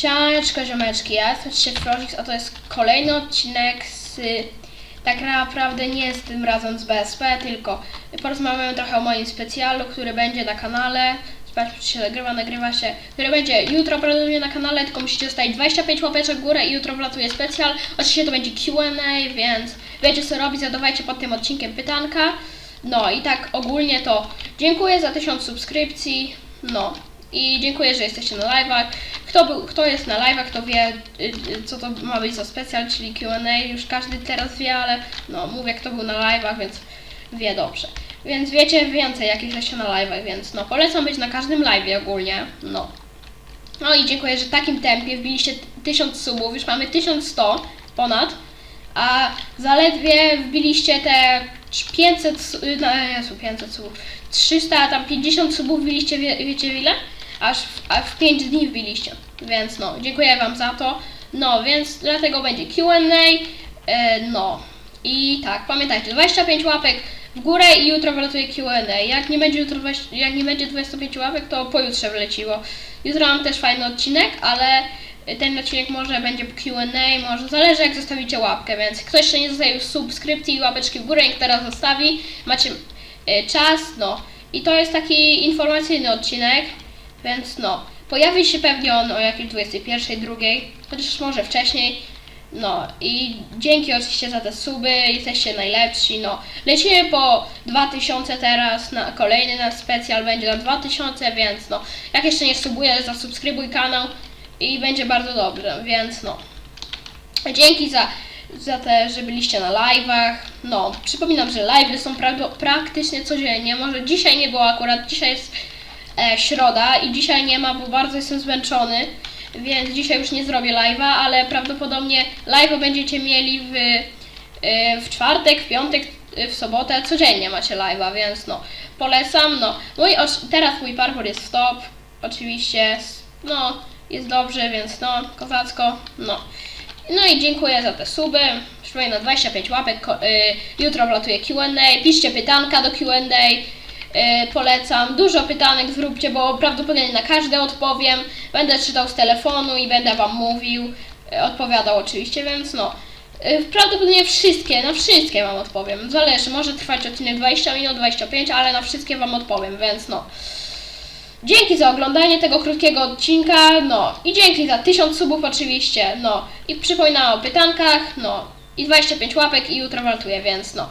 Siemeczko ziomeczki, ja jestem Szyfrożix, a to jest kolejny odcinek z... Tak naprawdę nie z tym razem z BSP, tylko porozmawiamy trochę o moim specjalu, który będzie na kanale. Zobaczmy, czy się nagrywa, nagrywa się. Który będzie jutro prawdopodobnie na kanale, tylko musicie zostawić 25 łapeczek w górę i jutro wlatuje specjal. Oczywiście to będzie Q&A, więc wiecie co robić, zadawajcie pod tym odcinkiem pytanka. No i tak ogólnie to dziękuję za 1000 subskrypcji. No i dziękuję, że jesteście na live'ach. Kto, był, kto jest na live'ach, kto wie, y, y, co to ma być za specjal, czyli Q&A. Już każdy teraz wie, ale no mówię, kto był na live'ach, więc wie dobrze. Więc wiecie więcej, jak jesteście na live'ach, więc no polecam być na każdym live'ie ogólnie. No. No i dziękuję, że w takim tempie wbiliście 1000 subów, już mamy 1100 ponad, a zaledwie wbiliście te 500, su- y, no Jezu, 500 subów, 300, tam 50 subów wbiliście, wie, wiecie ile? Aż w, a w 5 dni wbiliście, więc no, dziękuję Wam za to. No, więc dlatego będzie Q&A, e, no. I tak, pamiętajcie, 25 łapek w górę i jutro wylatuje Q&A. Jak nie będzie jutro, jak nie będzie 25 łapek, to pojutrze wleciło. Jutro mam też fajny odcinek, ale ten odcinek może będzie Q&A, może zależy jak zostawicie łapkę, więc ktoś jeszcze nie zostawił subskrypcji i łapeczki w górę, niech teraz zostawi. Macie e, czas, no. I to jest taki informacyjny odcinek, więc no. Pojawi się pewnie on o jakiejś 21, 2, chociaż może wcześniej. No i dzięki oczywiście za te suby, jesteście najlepsi, no. Lecimy po 2000 teraz, na kolejny nasz specjal będzie na 2000, więc no. Jak jeszcze nie subujesz, zasubskrybuj kanał i będzie bardzo dobrze, więc no. Dzięki za, za te, że byliście na live'ach. No, przypominam, że live'y są pra- praktycznie codziennie. Może dzisiaj nie było akurat, dzisiaj jest e, środa i dzisiaj nie ma, bo bardzo jestem zmęczony, więc dzisiaj już nie zrobię live'a, ale prawdopodobnie live'a będziecie mieli w, e, w czwartek, w piątek, e, w sobotę, codziennie macie live'a, więc no, polecam, no. Mój, teraz mój parkour jest w top, oczywiście, no, jest dobrze, więc no, kozacko, no. No i dziękuję za te suby. Przypominam 25 łapek. y, jutro wlatuje QA. Piszcie pytanka do QA. Y, polecam. Dużo pytanek zróbcie, bo prawdopodobnie na każde odpowiem. Będę czytał z telefonu i będę Wam mówił. Y, odpowiadał oczywiście, więc no. Y, prawdopodobnie wszystkie, na wszystkie Wam odpowiem. Zależy, może trwać odcinek 20 minut, 25, ale na wszystkie Wam odpowiem, więc no. Dzięki za oglądanie tego krótkiego odcinka, no i dzięki za 1000 subów oczywiście, no i przypominam o pytankach, no i 25 łapek i jutro waltuję, więc no.